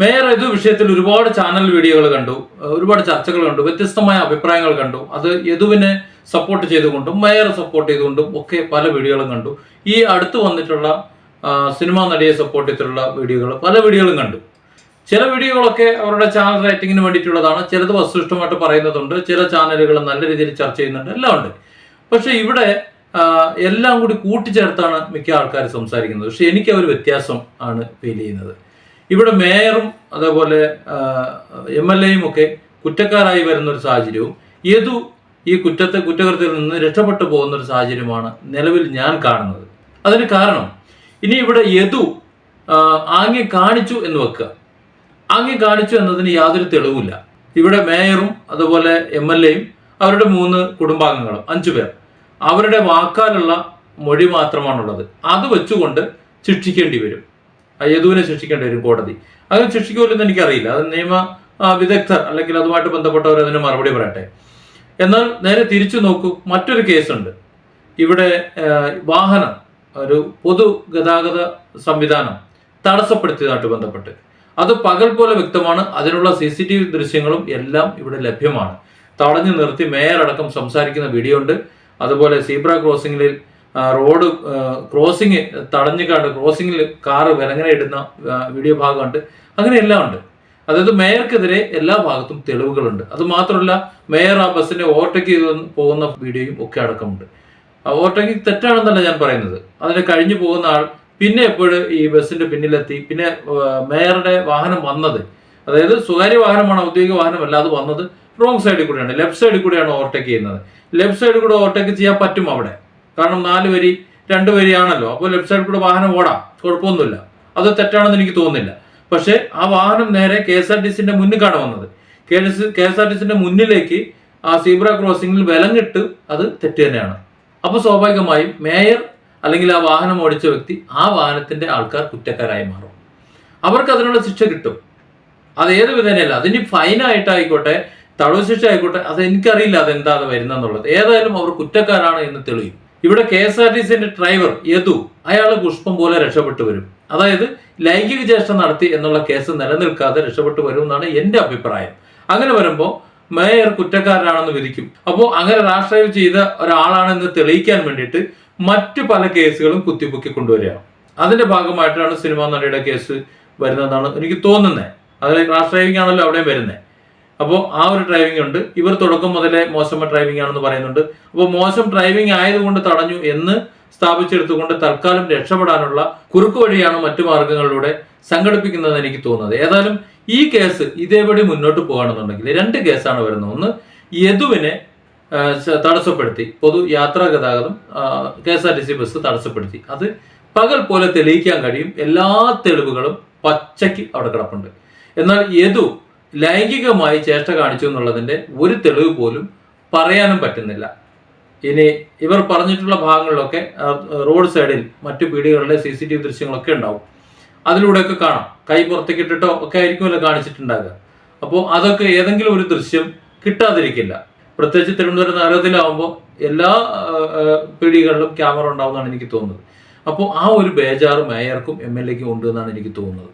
Mayor ഇത് വിഷയത്തിൽ ഒരുപാട് ചാനൽ വീഡിയോകൾ കണ്ടു. ഒരുപാട് ചർച്ചകൾ കണ്ടു. വ്യത്യസ്തമായ അഭിപ്രായങ്ങൾ കണ്ടു. അത് യദുവിനെ സപ്പോർട്ട് ചെയ്തുകൊണ്ടും വേറെ സപ്പോർട്ട് ചെയ്തുകൊണ്ടും ഒക്കെ പല വീഡിയോകളും കണ്ടു. ഈ അടുത്ത് വന്നിട്ടുള്ള സിനിമാ നടിയെ സപ്പോർട്ട് ചെയ്തിട്ടുള്ള വീഡിയോകൾ പല വീഡിയോകളും കണ്ടു. ചില വീഡിയോകളൊക്കെ അവരുടെ ചാനൽ റേറ്റിങ്ങിന് വേണ്ടിയിട്ടുള്ളതാണ്. ചിലത് വസ്തുഷ്ടമായിട്ട് പറയുന്നതുണ്ട്. ചില ചാനലുകൾ നല്ല രീതിയിൽ ചർച്ച ചെയ്യുന്നുണ്ട്. എല്ലാം ഉണ്ട്. പക്ഷെ ഇവിടെ എല്ലാം കൂടി കൂട്ടിച്ചേർത്താണ് മിക്ക ആൾക്കാർ സംസാരിക്കുന്നത്. പക്ഷെ എനിക്ക് ആ ഒരു വ്യത്യാസം ആണ് ഫീൽ ചെയ്യുന്നത്. ഇവിടെ മേയറും അതേപോലെ എം എൽ എയും ഒക്കെ കുറ്റക്കാരായി വരുന്ന ഒരു സാഹചര്യവും ഏതു ഈ കുറ്റത്തെ കുറ്റകൃത്യത്തിൽ നിന്ന് രക്ഷപ്പെട്ടു പോകുന്ന ഒരു സാഹചര്യമാണ് നിലവിൽ ഞാൻ കാണുന്നത്. അതിന് കാരണം ഇനി ഇവിടെ യദു ആംഗ്യം കാണിച്ചു എന്ന് വെക്കുക. ആംഗ്യം കാണിച്ചു എന്നതിന് യാതൊരു തെളിവില്ല ഇവിടെ മേയറും അതുപോലെ എം എൽ എയും അവരുടെ മൂന്ന് കുടുംബാംഗങ്ങളും അഞ്ചു പേർ അവരുടെ വാക്കാലുള്ള മൊഴി മാത്രമാണുള്ളത്. അത് വെച്ചുകൊണ്ട് ശിക്ഷിക്കേണ്ടി വരും. യദുവിനെ ശിക്ഷിക്കേണ്ടി വരും കോടതി. അങ്ങനെ ശിക്ഷിക്കുമല്ലെന്ന് എനിക്കറിയില്ല. അത് നിയമ വിദഗ്ധർ അല്ലെങ്കിൽ അതുമായിട്ട് ബന്ധപ്പെട്ടവർ അതിന് മറുപടി പറയട്ടെ. എന്നാൽ നേരെ തിരിച്ചു നോക്കൂ. മറ്റൊരു കേസുണ്ട്. ഇവിടെ വാഹനം ഒരു പൊതു ഗതാഗത സംവിധാനം തടസ്സപ്പെടുത്തിയതായിട്ട് ബന്ധപ്പെട്ട്. അത് പകൽ പോലെ വ്യക്തമാണ്. അതിനുള്ള സി സി ടി വി ദൃശ്യങ്ങളും എല്ലാം ഇവിടെ ലഭ്യമാണ്. തടഞ്ഞു നിർത്തി മേയർ അടക്കം സംസാരിക്കുന്ന വീഡിയോ ഉണ്ട്. അതുപോലെ സീബ്ര ക്രോസിംഗിൽ റോഡ് ക്രോസിങ് തടഞ്ഞു കണ്ട് ക്രോസിങ്ങിൽ കാറ് വിലങ്ങനെ ഇടുന്ന വീഡിയോ ഭാഗമുണ്ട് അങ്ങനെ എല്ലാം ഉണ്ട്. അതായത് മേയർക്കെതിരെ എല്ലാ ഭാഗത്തും തെളിവുകളുണ്ട്. അത് മാത്രമല്ല മേയർ ആ ബസ്സിനെ ഓവർടേക്ക് ചെയ്ത് പോകുന്ന വീഡിയോയും ഒക്കെ അടക്കമുണ്ട്. ഓവർടേക്കിംഗ് തെറ്റാണെന്നല്ല ഞാൻ പറയുന്നത്. അതിന് കഴിഞ്ഞു പോകുന്ന ആൾ പിന്നെ എപ്പോഴും ഈ ബസ്സിന്റെ പിന്നിലെത്തി. പിന്നെ മേയറുടെ വാഹനം വന്നത്. അതായത് സ്വകാര്യ വാഹനമാണ് ഔദ്യോഗിക വാഹനമല്ല അത് വന്നത് റോങ് സൈഡിൽ കൂടെയാണ്. ലെഫ്റ്റ് സൈഡിൽ കൂടെയാണ് ഓവർടേക്ക് ചെയ്യുന്നത്. ലെഫ്റ്റ് സൈഡിൽ കൂടെ ഓവർടേക്ക് ചെയ്യാൻ പറ്റും അവിടെ. കാരണം നാല് വരി രണ്ട് വരിയാണല്ലോ. അപ്പോൾ ലെഫ്റ്റ് സൈഡിൽ കൂടെ വാഹനം ഓടാം. കുഴപ്പമൊന്നുമില്ല. അത് തെറ്റാണെന്ന് എനിക്ക് തോന്നുന്നില്ല. പക്ഷേ ആ വാഹനം നേരെ കെ എസ് ആർ ടി സിന്റെ മുന്നിലാണ് വന്നത്. K S K S R T സിന്റെ മുന്നിലേക്ക് ആ സീബ്ര ക്രോസിംഗിൽ വിലങ്ങിട്ട് അത് തെറ്റ് തന്നെയാണ്. അപ്പോൾ സ്വാഭാവികമായും മേയർ അല്ലെങ്കിൽ ആ വാഹനം ഓടിച്ച വ്യക്തി ആ വാഹനത്തിന്റെ ആൾക്കാർ കുറ്റക്കാരായി മാറും. അവർക്ക് അതിനുള്ള ശിക്ഷ കിട്ടും. അത് ഏത് വിധേനയല്ല. അതിന് ഫൈനായിട്ടായിക്കോട്ടെ തടവ് ശിക്ഷ ആയിക്കോട്ടെ അത് എനിക്കറിയില്ല അതെന്താ അത് വരുന്നെന്നുള്ളത് ഏതായാലും അവർ കുറ്റക്കാരാണ് എന്ന് തെളിയും. ഇവിടെ കെ എസ് ആർ ടി സിന്റെ ഡ്രൈവർ യദു അയാൾ പുഷ്പം പോലെ രക്ഷപ്പെട്ടു വരും. അതായത് ലൈംഗിക ചേഷ്ട നടത്തി എന്നുള്ള കേസ് നിലനിൽക്കാതെ രക്ഷപ്പെട്ടു വരും എന്നാണ് എന്റെ അഭിപ്രായം. അങ്ങനെ വരുമ്പോൾ മേയർ കുറ്റക്കാരനാണെന്ന് വിധിക്കും. അപ്പോൾ അങ്ങനെ രാഷ്ട്രീയം ചെയ്ത ഒരാളാണെന്ന് തെളിയിക്കാൻ വേണ്ടിയിട്ട് മറ്റു പല കേസുകളും കുത്തിപ്പൊക്കി കൊണ്ടുവരികയാണ്. അതിന്റെ ഭാഗമായിട്ടാണ് സിനിമാ നടിയുടെ കേസ് വരുന്നതെന്നാണ് എനിക്ക് തോന്നുന്നത്. അതിൽ ഡ്രൈവിംഗ് ആണല്ലോ അവിടെയും വരുന്നത്. അപ്പോൾ ആ ഒരു ഡ്രൈവിംഗ് ഉണ്ട്. ഇവർ തുടക്കം മുതലേ മോശം ഡ്രൈവിംഗ് ആണെന്ന് പറയുന്നുണ്ട്. അപ്പോൾ മോശം ഡ്രൈവിംഗ് ആയതുകൊണ്ട് തടഞ്ഞു എന്ന് സ്ഥാപിച്ചെടുത്തുകൊണ്ട് തൽക്കാലം രക്ഷപ്പെടാനുള്ള കുറുക്ക് വഴിയാണ് മറ്റു മാർഗങ്ങളിലൂടെ സംഘടിപ്പിക്കുന്നതെന്ന് എനിക്ക് തോന്നുന്നത്. ഏതായാലും ഈ കേസ് ഇതേപടി മുന്നോട്ട് പോകുകയാണെന്നുണ്ടെങ്കിൽ രണ്ട് കേസാണ് വരുന്നത്. ഒന്ന് യദുവിനെ തടസ്സപ്പെടുത്തി. പൊതു യാത്രാ ഗതാഗതം K S R T C bus തടസ്സപ്പെടുത്തി. അത് പകൽ പോലെ തെളിയിക്കാൻ കഴിയും. എല്ലാ തെളിവുകളും പച്ചയ്ക്ക് അവിടെ കിടപ്പുണ്ട്. എന്നാൽ യദു ലൈംഗികമായി ചേഷ്ട കാണിച്ചു എന്നുള്ളതിന്റെ ഒരു തെളിവ് പോലും പറയാനും പറ്റുന്നില്ല. ഇനി ഇവർ പറഞ്ഞിട്ടുള്ള ഭാഗങ്ങളിലൊക്കെ റോഡ് സൈഡിൽ മറ്റു പീടികളുടെ സി സി ടി വി ദൃശ്യങ്ങളൊക്കെ ഉണ്ടാവും. അതിലൂടെയൊക്കെ കാണാം. കൈ പുറത്തേക്ക് ഇട്ടിട്ടോ ഒക്കെ ആയിരിക്കുമല്ലോ കാണിച്ചിട്ടുണ്ടാകുക അപ്പോൾ അതൊക്കെ ഏതെങ്കിലും ഒരു ദൃശ്യം കിട്ടാതിരിക്കില്ല. പ്രത്യേകിച്ച് തിരുവനന്തപുരം നഗരത്തിലാവുമ്പോൾ എല്ലാ പീടികളിലും ക്യാമറ ഉണ്ടാവുമെന്നാണ് എനിക്ക് തോന്നുന്നത്. അപ്പോൾ ആ ഒരു ബേജാറ് മേയർക്കും എം എൽ എക്കും ഉണ്ട് എന്നാണ് എനിക്ക് തോന്നുന്നത്.